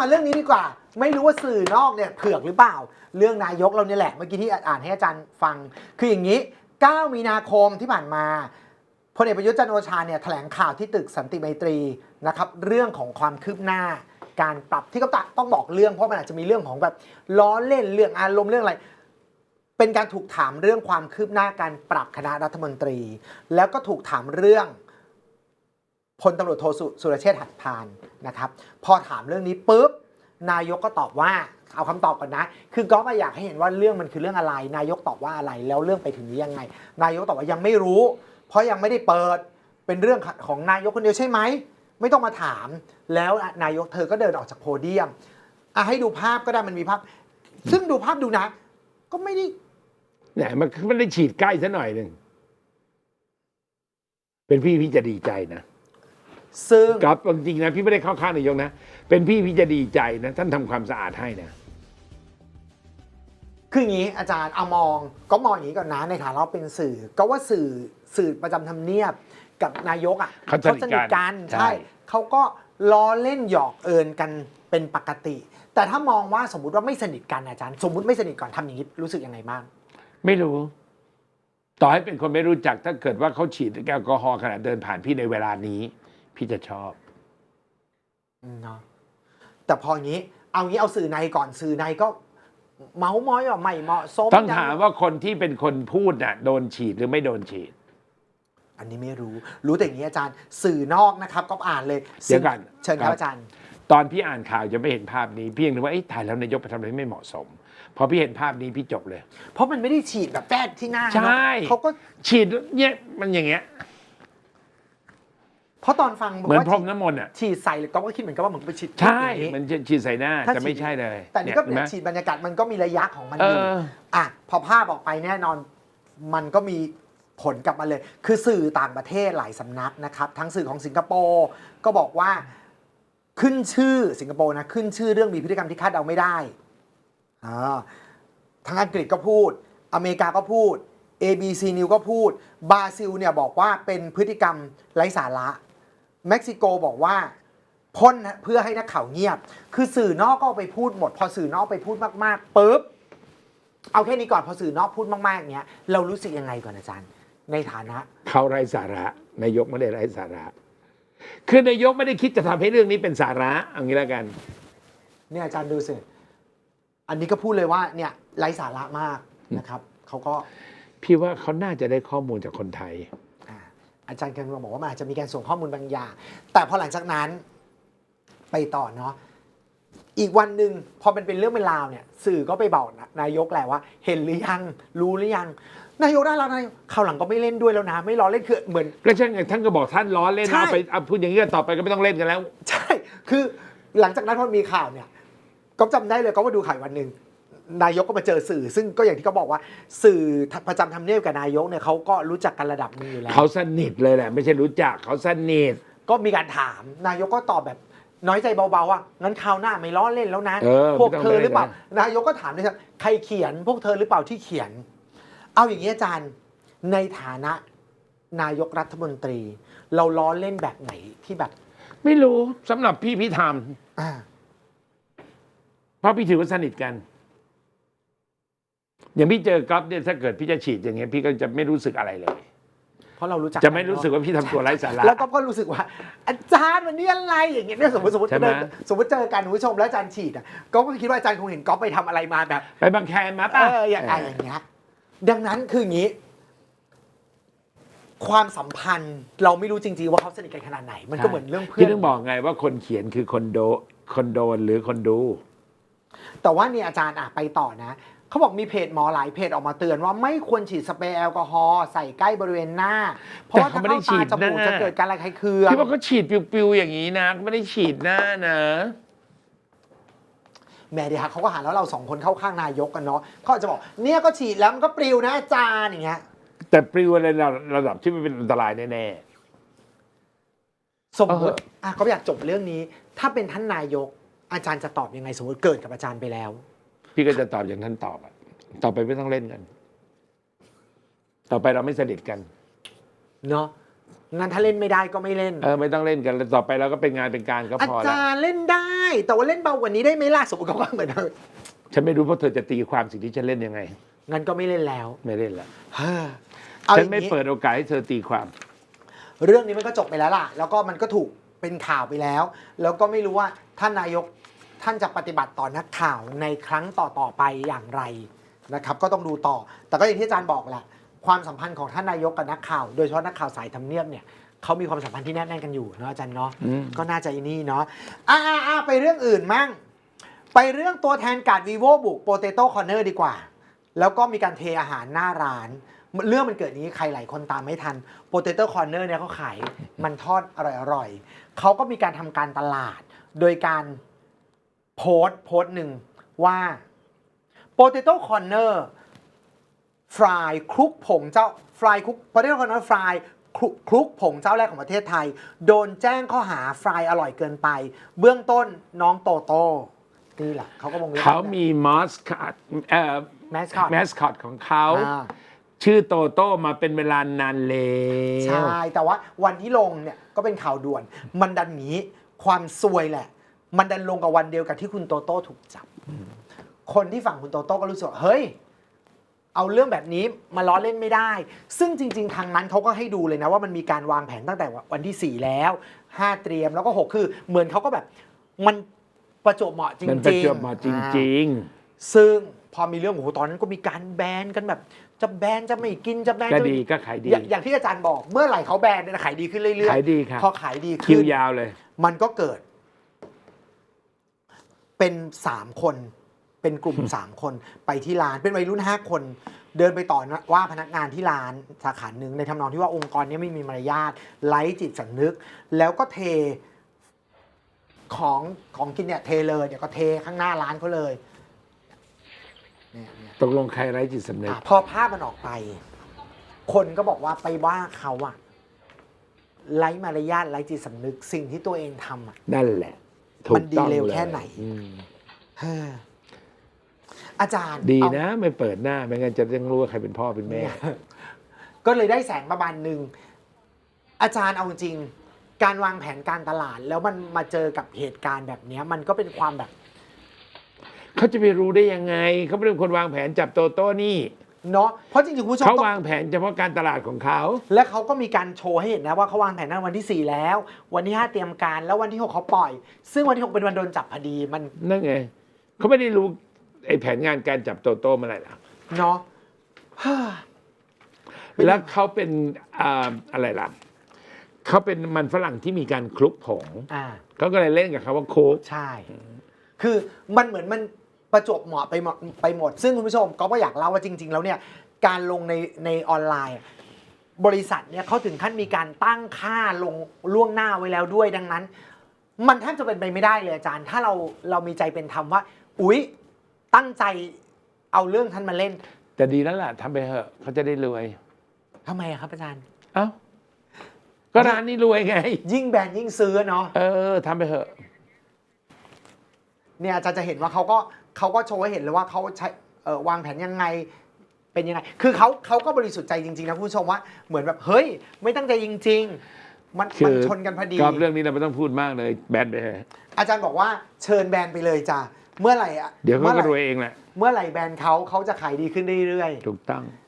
มาเรื่องนี้ดีกว่า ไม่รู้ว่าสื่อนอกเนี่ยเผือกหรือเปล่า เรื่องนายกเราเนี่ยแหละ เมื่อกี้ที่อ่านให้อาจารย์ฟัง คืออย่างนี้ 9 มีนาคมที่ผ่านมาพลเอกประยุทธ์จันโอชาเนี่ยแถลงข่าวที่ตึกสันติไมตรีนะครับเรื่องของความคืบหน้า การปรับที่ก็ต้องบอกเรื่องเพราะมันอาจจะมีเรื่องของแบบล้อเล่นเรื่องอารมณ์เรื่องอะไร เป็นการถูกถามเรื่องความคืบหน้าการปรับคณะรัฐมนตรี แล้วก็ถูกถามเรื่อง พลตำรวจโทสุสุรเชษฐ์หักพานนะครับ พอถามเรื่องนี้ปุ๊บนายกก็ตอบว่าเอาคำตอบก่อนนะ คือก็มาอยากให้เห็นว่าเรื่องมันคือเรื่องอะไร นายกตอบว่าอะไรแล้วเรื่องไปถึงนี้ยังไง นายกตอบว่ายังไม่รู้ เพราะยังไม่ได้เปิดเป็นเรื่องของนายกคนเดียวใช่ไหมไม่ต้องมาถาม แล้วนายกเธอก็เดินออกจากโพเดียมอะให้ดูภาพก็ได้มันมีภาพ ซึ่งดูภาพดูนะ ก็ไม่ได้เนี่ยมันไม่ได้ฉีดใกล้ซะหน่อยหนึ่งเป็นพี่พี่จะดีใจนะ ซึ่งครับจริงๆนะพี่ไม่ได้เข้าข้างนายกนะ เป็นพี่พี่จะดีใจนะ ท่านทำความสะอาดให้นะ คืออย่างนี้อาจารย์เอามองก็มองอย่างนี้ก่อนนะในฐานะเราเป็นสื่อ ก็ว่าสื่อสื่อประจำทำเนียบกับนายกอะเขาสนิทกันใช่ใช่เขาก็ล้อเล่นหยอกเอินกันเป็นปกติ แต่ถ้ามองว่าสมมุติว่าไม่สนิทกันอาจารย์ สมมุติไม่สนิทก่อนทำอย่างนี้รู้สึกยังไงบ้างไม่รู้ ต่อให้เป็นคนไม่รู้จักถ้าเกิดว่าเขาฉีดแอลกอฮอล์ขณะเดินผ่านพี่ในเวลานี้ พี่จะชอบเนาะแต่พออย่างนี้ เอางี้เอาสื่อในก่อนสื่อในก็เมาส์มอยว่าไม่เหมาะสมต้องถามว่าคนที่เป็นคนพูดน่ะโดนฉีดหรือไม่โดนฉีด อันนี้ไม่รู้ รู้แต่อย่างนี้อาจารย์ สื่อนอกนะครับ ก็อ่านเลยเดี๋ยวก่อนเชิญคครัรับบอาจารย์ ตอนพี่อ่านข่าวจะไม่เห็นภาพนี้พี่ยังนึกว่าเอ้ถ่ายแล้วนายกไปทำอะไรไม่เหมาะสมพอพี่เห็นภาพนี้พี่จบเลย เพราะมันไม่ได้ฉีดแบบแป๊ดที่หน้าใช่เนอะเขาก็ฉีดเนี่ยมันอย่างเงี้ย เพราะตอนฟังบอกเหมือนว่าพรมน้ำมนต์อะฉีดใส่เลยก็คิดเหมือนกับว่าเหมือนไปฉีดใช่อย่างนี้ มันจะฉีดใส่หน้าถ้าจะไม่ฉีด ใช่เลยแต่นี่ก็เห็นไหมฉีดบรรยากาศมันก็มีระยะของมันเออยู่ออะพอภาพออกไปแน่นอนมันก็มีผลกลับมาเลย คือสื่อต่างประเทศหลายสำนักนะครับ ทั้งสื่อของสิงคโปร์ก็บอกว่าขึ้นชื่อสิงคโปร์นะขึ้นชื่อเรื่องมีพฤติกรรมที่คาดเดาไม่ได้อ่าทางอังกฤษก็พูด อเมริกาก็พูด ABC News ก็พูดบราซิลเนี่ยบอกว่าเป็นพฤติกรรมไร้สาระ เม็กซิโกบอกว่าพ่นเพื่อให้นักข่าวเงียบ คือสื่อนอกก็เอาไปพูดหมด พอสื่อนอกไปพูดมากๆปุ๊บเอาแค่นี้ก่อนพอสื่อนอกพูดมากๆอย่างเงี้ยเรารู้สึกยังไงก่อนอาจารย์ ในฐานะเขาไร้สาระนายกไม่ได้ไร้สาระ คือนายกไม่ได้คิดจะทำให้เรื่องนี้เป็นสาระเอางี้แล้วกัน เนี่ยอาจารย์ดูสิอันนี้ก็พูดเลยว่าเนี่ยไร้สาระมากนะครับเขาก็พี่ว่าเขาน่าจะได้ข้อมูลจากคนไทย อ่าอาจารย์เคยบอกว่ามันอาจจะมีการส่งข้อมูลบางอย่าง แต่พอหลังจากนั้นไปต่อเนาะอีกวันหนึ่งพอเป็นเป็นเรื่องเป็นราวเนี่ย สื่อก็ไปบอกนะนายกแหละว่า เห็นหรือยังรู้หรือยัง นายกได้แล้วนายกคราวหลังก็ไม่เล่นด้วยแล้วนะ ไม่ล้อเล่นคือเหมือนก็ใช่ไงท่านก็บอกท่านล้อเล่นใช่เอาไปเอาพูดอย่างนี้ก็ต่อไปก็ไม่ต้องเล่นกันแล้ว ใช่ คือหลังจากนั้นพอมีข่าวเนี่ยก็จำได้เลยก็มาดูข่าววันหนึ่ง นายกก็มาเจอสื่อ ซึ่งก็อย่างที่เขาบอกว่า สื่อประจำทำเนียบกับนายกเนี่ยเขาก็รู้จักกันระดับหนึงอยู่แล้ว เขาสนิทเลยแหละ ไม่ใช่รู้จักเขาสนิท ก็มีการถามนายกก็ตอบแบบน้อยใจเบาๆว่างั้นคราวหน้าไม่ล้อเล่นแล้วนะ เออพวกไม่ต้องเธอหรือเปล่า ไม่ได้นายกก็ถามด้วยครับใครเขียนพวกเธอหรือเปล่าที่เขียน เอาอย่างนี้อาจารย์ในฐานะนายกรัฐมนตรี เราล้อเล่นแบบไหนที่แบบไม่รู้สำหรับพี่พี่ทอ่าำเพราะพี่ถือว่าสนิทกัน อย่างพี่เจอก๊อฟเนี่ยถ้าเกิดพี่จะฉีดอย่างเงี้ยพี่ก็จะไม่รู้สึกอะไรเลย เพราะเรารู้จักจะไม่รู้สึกว่าพี่ทำตัวไร้สาระ แล้วก็ก็รู้สึกว่า อาจารย์วันนี้อะไรอย่างเงี้ยเนี่ยสมมติสมมติใช่ไหม เดินสมมติเจอกันคุณผู้ชมแล้วอาจารย์ฉีดอะก็คิดว่าอาจารย์คงเห็นก๊อฟไปทำอะไรมาแบบ ไปบางแคมาเอป่ะออย่างไรอย่างเงี้ย ดังนั้นคืออย่างนี้ ความสัมพันธ์เราไม่รู้จริงๆว่าเขาสนิทกันขนาดไหน มันก็เหมือนเรื่องเพื่พี่อน ต้องบอกไงว่าคนเขียนคือคนโดคนโดนหรือคนดู แต่ว่าเนี่ยอาจารย์อะไปต่อนะ เขาบอกมีเพจหมอหลายเพจออกมาเตือนว่าไม่ควรฉีดสเปรย์แอลกอฮอล์ใส่ใกล้บริเวณหน้า เพราะว่าแต่ถ้าเขาไม่ได้เข้าฉีตาดจมูกหน้าจะเกิดการระคายเคืองพี่ว่าเขาฉีดปิวๆอย่างนี้นะไม่ได้ฉีดหน้านะแหม่เดี๋ยวเขาก็หาแล้วเราสองคนเข้าข้างนายกกันเนาะเขาอาจจะบอกเนี่ยก็ฉีดแล้วมันก็ปลิวนะอาจารย์อย่างเงี้ย แต่ปลิวอะไรระระดับที่มันเป็นอันตรายแน่สมมติเอออะก็อยากจบเรื่องนี้ ถ้าเป็นท่านนายก อาจารย์จะตอบยังไงสมมติเกิดกับอาจารย์ไปแล้วๆ พี่ก็จะตอบอย่างท่านตอบอะต่อไปไม่ต้องเล่นกัน ต่อไปเราไม่สนิทกันเนาะงั้นถ้าเล่นไม่ได้ก็ไม่เล่น เออไม่ต้องเล่นกันแล้วต่อไปเราก็เป็นงานเป็นการก็อาพอแล้วจารย์เล่นได้ แต่ว่าเล่นเบากว่านี้ได้ไหมล่ะสมมติเขาก็เหมือนฉันไม่รู้เพราะเธอจะตีความสิ่งที่ฉันเล่นยังไง งั้นก็ไม่เล่นแล้วไม่เล่นแล้วเฮ้อเอาอฉันย่างไม่นี้เปิดโอกาสให้เธอตีความ เรื่องนี้มันก็จบไปแล้วล่ะ แล้วก็มันก็ถูกเป็นข่าวไปแล้ว แล้วก็ไม่รู้ว่าท่านนายก ท่านจะปฏิบัติต่อนักข่าวในครั้งต่อๆไปอย่างไรนะครับก็ต้องดูต่อ แต่ก็อย่างที่อาจารย์บอกแหละความสัมพันธ์ของท่านนายกกับนักข่าว โดยเฉพาะนักข่าวสายทำเนียบเนี่ยเขามีความสัมพันธ์ที่แน่นแน่นกันอยู่เนาะอาจารย์เนาะอืมก็น่าจะอีนี่เนาะอ่าอ่าไปเรื่องอื่นมั่งไปเรื่องตัวแทนการ์ด vivo บุก potato corner ดีกว่า แล้วก็มีการเทอาหารหน้าร้าน เรื่องมันเกิดอย่างนี้ใครหลายคนตามไม่ทัน potato corner เนี่ยเขาขายมันทอดอร่อยๆเขาก็มีการทำการตลาด โดยการ โพสต์โพสต์หนึ่งว่า potato corner ฟรายคลุกผงเจ้าฟรายคลุก potato corner ฟรายคลุกคลุกผงเจ้าแรกของประเทศไทย โดนแจ้งข้อหาฟรายอร่อยเกินไป เบื้องต้นน้องโตโต้นี่แหละเขาก็มองเขามีมอสคอตเอ่อแมสคอตแมสคอตของเขาอ่าชื่อโตโต้มาเป็นเวลานานแล้วใช่ แต่ว่าวันที่ลงเนี่ยก็เป็นข่าวด่วน มันดันหนีความซวยแหละ มันดันลงกับวันเดียวกับที่คุณโตโต้ถูกจับ คนที่ฝั่งคุณโตโต้ก็รู้สึกว่าเฮ้ย เอาเรื่องแบบนี้มาล้อเล่นไม่ได้ ซึ่งจริง ๆ ทางนั้นเขาก็ให้ดูเลยนะว่ามันมีการวางแผนตั้งแต่วันที่ 4 แล้ว 5 เตรียมแล้วก็ 6 คือเหมือนเขาก็แบบมันประจวบเหมาะจริงๆมันประจวบเหมาะจริงซึ่งพอมีเรื่องโอ้โหตอนนั้นก็มีการแบนกันแบบ จะแบนจะไม่กินจะแบนๆก็จะไม่ดีก็ขายดีอย่างอย่างที่อาจารย์บอกเมื่อไหร่เขาแบนเนี่ยนะขายดีขึ้นเรื่อยๆขายดีครับพอขายดีคิขึ้วนยาวเลย มันก็เกิด เป็นสามคน เป็นกลุ่มสามคนไปที่ร้านเป็นวัยรุ่นห้าคน เดินไปต่อว่าพนักงานที่ร้านสาขาหนึ่งในทำนองที่ว่าองค์กรเนี้ไม่มีมารยาทไร้จิตสำนึก แล้วก็เทของของกินเนี่ยเทเลยเดี๋ยวก็เทข้างหน้าร้านเขาเลยเนี่ยเนี่ยตกลงใครไร้จิตสำนึก อะพอภาพมันออกไป คนก็บอกว่าไปว่าเขาอะไร้มารยาทไร้จิตสำนึกสิ่งที่ตัวเองทำอะ นั่นแหละถู มักนดีต้องเร็วลยแค่ไหนอืมเฮ้ออาจารย์ ดีเอานะ ไม่เปิดหน้า ไม่งั้นจะต้องรู้ว่าใครเป็นพ่อเป็นแม่ ก็เลยได้แสงประมาณหนึ่งอาจารย์เอาจริง การวางแผนการตลาด แล้วมันมาเจอกับเหตุการณ์แบบเนี้ยมันก็เป็นความแบบเขาจะไปรู้ได้ยังไงเขาเป็นคนวางแผนจับโตโต้นี่ เนาะเพราะจริงๆคุณผู้ชมเขาต้องวางแผนเฉพาะการตลาดของเขา และเขาก็มีการโชว์ให้เห็นนะว่าเขาวางแผนตั้งวันที่ 4 แล้ว วันที่ 5 เตรียมการแล้ววันที่ 6 เขาปล่อย ซึ่งวันที่ 6 เป็นวันโดนจับพอดีมันนั่นไงเขาไม่ได้รู้ไอ้แผนงานการจับโตโต้เมื่อไหร่ล่ะเนาะเป็นแล้วเขาเป็นอ่าอะไรล่ะเขาเป็นมันฝรั่งที่มีการคลุกผงอ่าเขาก็เลยเล่นกับคำว่าโคุกใช่ คือมันเหมือนมัน ประจวบเหมาะไปหมดไปหมด ซึ่งคุณผู้ชมก็ก็อยากเล่าว่าจริง ๆ แล้วเนี่ยการลงในในออนไลน์ บริษัทเนี่ยเขาถึงขั้นมีการตั้งค่าลงล่วงหน้าไว้แล้วด้วยดังนั้น มันแทบจะเป็นไปไม่ได้เลยอาจารย์ ถ้าเราเรามีใจเป็นธรรมว่า อุ๊ยตั้งใจเอาเรื่องท่านมาเล่น แต่ดีแล้วล่ะทำไปเถอะเขาจะได้รวยทำไมอะครับอาจารย์ เอ้าก็ร้านนี้รวยไง ยิ่งแบรนด์ยิ่งซื้อเนาะ เออทำไปเถอะ เนี่ยอาจารย์จะเห็นว่าเขาก็ เขาก็โชว์ให้เห็นเลยว่าเขาใช้เอ่อวางแผนยังไงเป็นยังไง คือเขาเขาก็บริสุทธิ์ใจจริงๆนะคุณผู้ชมว่าเหมือนแบบเฮ้ย ไม่ตั้งใจจริง ๆ มันคือมันชนกันพอดี ก็เรื่องนี้เราไม่ต้องพูดมากเลยแบนไปเถอะอาจารย์บอกว่าเชิญแบรนด์ไปเลยจ้ะเมื่อไหร่อะเดี๋ยวเขามื่อไหก็รวยเองแหละเมื่อไหร่แบรนด์เขาเขาจะขายดีขึ้นเรื่อยถูกต้องๆ